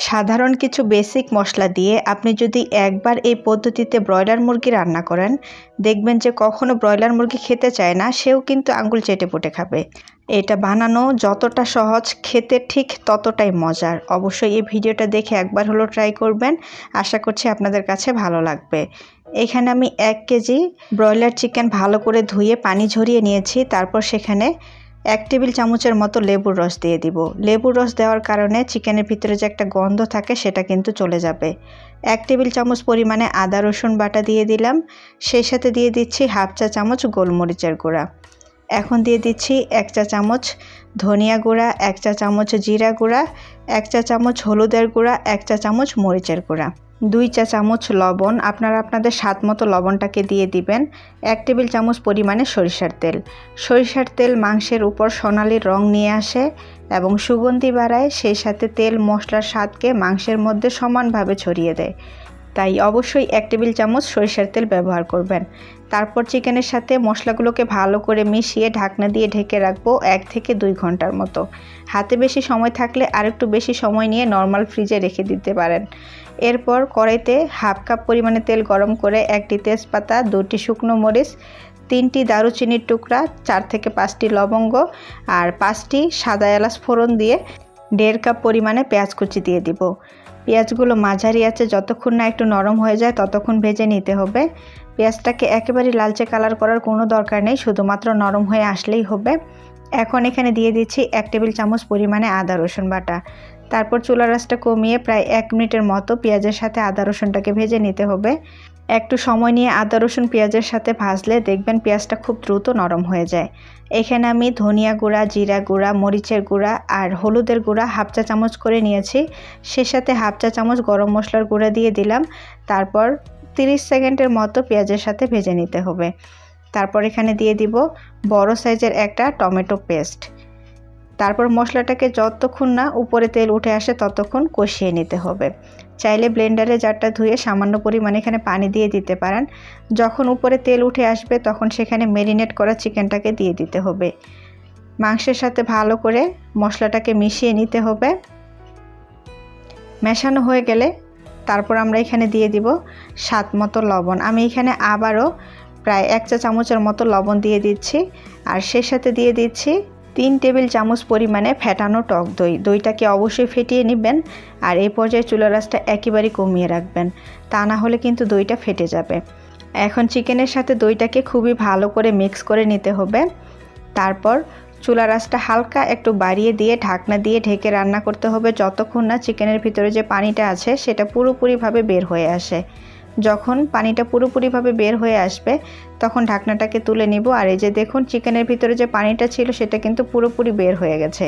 সাধারণ কিছু বেসিক মশলা দিয়ে আপনি যদি একবার এই পদ্ধতিতে ব্রয়লার মুরগি রান্না করেন, দেখবেন যে কখনো ব্রয়লার মুরগি খেতে চায় না, সেও কিন্তু আঙ্গুল চেটে পুটে খাবে। এটা বানানো যতটা সহজ, খেতে ঠিক ততটাই মজার। অবশ্যই এই ভিডিওটা দেখে একবার হলো ট্রাই করবেন। আশা করছি আপনাদের কাছে ভালো লাগবে। এখানে আমি এক কেজি ব্রয়লার চিকেন ভালো করে ধুয়ে পানি ঝরিয়ে নিয়েছি। তারপর সেখানে এক টেবিল চামচের মতো লেবুর রস দিয়ে দিব। লেবুর রস দেওয়ার কারণে চিকেনের ভিতরে যে একটা গন্ধ থাকে, সেটা কিন্তু চলে যাবে। এক টেবিল চামচ পরিমাণে আদা, রসুন বাটা দিয়ে দিলাম। সেই সাথে দিয়ে দিচ্ছি হাফ চা চামচ গোলমরিচের গুঁড়া। এখন দিয়ে দিচ্ছি এক চা চামচ ধনিয়া গুঁড়া, এক চা চামচ জিরা গুঁড়া, এক চা চামচ হলুদের গুঁড়া, এক চা চামচ মরিচের গুঁড়া। দুই চা চামচ লবণ, আপনারা আপনাদের স্বাদ মতো লবণটাকে দিয়ে দিবেন। এক টেবিল চামচ পরিমাণে সরিষার তেল। সরিষার তেল মাংসের উপর সোনালির রং নিয়ে আসে এবং সুগন্ধি বাড়ায়, সেই সাথে তেল মশলার স্বাদকে মাংসের মধ্যে সমানভাবে ছড়িয়ে দেয়। তাই অবশ্যই এক টেবিল চামচ সরিষার তেল ব্যবহার করবেন। তারপর চিকেনের সাথে মশলাগুলোকে ভালো করে মিশিয়ে ঢাকনা দিয়ে ঢেকে রাখব এক থেকে দুই ঘণ্টার মতো। হাতে বেশি সময় থাকলে আরেকটু বেশি সময় নিয়ে নর্মাল ফ্রিজে রেখে দিতে পারেন। এরপর কড়াইতে হাফ কাপ পরিমাণে তেল গরম করে একটি তেজপাতা, দুটি শুকনো মরিচ, তিনটি দারুচিনির টুকরা, চার থেকে পাঁচটি লবঙ্গ আর পাঁচটি সাদা এলাচ ফোড়ন দিয়ে দেড় কাপ পরিমাণে পেঁয়াজ কুচি দিয়ে দিব। পেঁয়াজগুলো মাঝারি আছে, যতক্ষণ না একটু নরম হয়ে যায় ততক্ষণ ভেজে নিতে হবে। পেঁয়াজটাকে একেবারে লালচে কালার করার কোনো দরকার নেই, শুধুমাত্র নরম হয়ে আসলেই হবে। এখন এখানে দিয়ে দিচ্ছি এক টেবিল চামচ পরিমাণে আদা, রসুন বাটা। তারপর চুলা রাসটা কমিয়ে প্রায় এক মিনিটের মতো পেঁয়াজের সাথে আদা, রসুনটাকে ভেজে নিতে হবে। একটু সময় নিয়ে আদা, রসুন, পেঁয়াজের সাথে ভাজলে দেখবেন পেঁয়াজটা খুব দ্রুত নরম হয়ে যায়। এখানে আমি ধনিয়া গুঁড়া, জিরা গুঁড়া, মরিচের গুঁড়া আর হলুদের গুঁড়া হাফ চা চামচ করে নিয়েছি। সে সাথে হাফ চা চামচ গরম মশলার গুঁড়া দিয়ে দিলাম। তারপর 30 সেকেন্ডের মতো পেঁয়াজের সাথে ভেজে নিতে হবে। তারপর এখানে দিয়ে দিব বড় সাইজের একটা টমেটো পেস্ট। তারপর মশলাটাকে যতক্ষণ না উপরে তেল উঠে আসে ততক্ষণ কষিয়ে নিতে হবে। চাইলে ব্লেন্ডারে জারটা ধুয়ে সামান্য পরিমাণে এখানে পানি দিয়ে দিতে পারেন। যখন উপরে তেল উঠে আসবে তখন সেখানে মেরিনেট করা চিকেনটাকে দিয়ে দিতে হবে। মাংসের সাথে ভালো করে মশলাটাকে মিশিয়ে নিতে হবে। মেশানো হয়ে গেলে তারপর আমরা এখানে দিয়ে দিব স্বাদ মতো লবণ। আমি এখানে আবারও প্রায় এক চা চামচের মতো লবণ দিয়ে দিচ্ছি। আর সে সাথে দিয়ে দিচ্ছি তিন টেবিল চামচ পরিমাণে ফেটানো টক দই। দইটাকে অবশ্যই ফেটিয়ে নেবেন আর এই পর্যায়ে চুলা রাসটা একেবারেই কমিয়ে রাখবেন। তা না হলে কিন্তু দইটা ফেটে যাবে। এখন চিকেনের সাথে দইটাকে খুবই ভালো করে মিক্স করে নিতে হবে। তারপর চুলা রাসটা হালকা একটু বাড়িয়ে দিয়ে ঢাকনা দিয়ে ঢেকে রান্না করতে হবে। যতক্ষণ না চিকেনের ভিতরে যে পানিটা আছে, সেটা পুরোপুরিভাবে বের হয়ে আসে। যখন পানিটা পুরোপুরিভাবে বের হয়ে আসবে, তখন ঢাকনাটাকে তুলে নিব। আর এই যে দেখুন, চিকেনের ভিতরে যে পানিটা ছিল, সেটা কিন্তু পুরোপুরি বের হয়ে গেছে।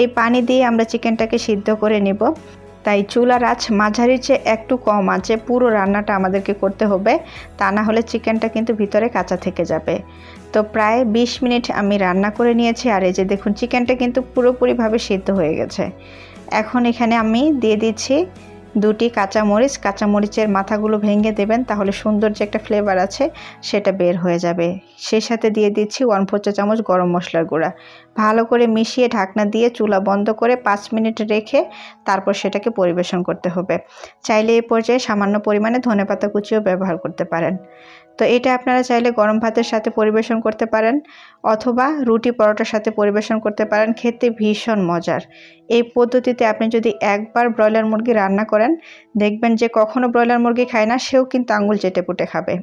এই পানি দিয়ে আমরা চিকেনটাকে সিদ্ধ করে নিব। তাই চুলার আঁচ মাঝারির চেয়ে একটু কম আছে, পুরো রান্নাটা আমাদেরকে করতে হবে। তা না হলে চিকেনটা কিন্তু ভিতরে কাঁচা থেকে যাবে। তো প্রায় ২০ মিনিট আমি রান্না করে নিয়েছি। আর এই যে দেখুন, চিকেনটা কিন্তু পুরোপুরিভাবে সিদ্ধ হয়ে গেছে। এখন এখানে আমি দিয়ে দিচ্ছি দুটি কাঁচামরিচ, কাঁচামরিচের মাথাগুলো ভেঙে দেবেন, তাহলে সুন্দর যে একটা ফ্লেভার আছে, সেটা বের হয়ে যাবে। সেই সাথে দিয়ে দিচ্ছি ওয়ান ফোর চা চামচ গরম মশলার গুঁড়া। ভালো করে মিশিয়ে ঢাকনা দিয়ে চুলা বন্ধ করে পাঁচ মিনিট রেখে তারপর সেটাকে পরিবেশন করতে হবে। চাইলে এই পর্যায়ে সামান্য পরিমাণে ধনেপাতা কুচিও ব্যবহার করতে পারেন। তো এটা আপনারা চাইলে গরম ভাতের সাথে পরিবেশন করতে পারেন অথবা রুটি পরোটার সাথে পরিবেশন করতে পারেন, খেতে ভীষণ মজার। এই পদ্ধতিতে আপনি যদি একবার ব্রয়লার মুরগি রান্না করেন, দেখবেন যে কখনও ব্রয়লার মুরগি খায় না, সেও কিন্তু আঙুল চেটে পুটে খাবে।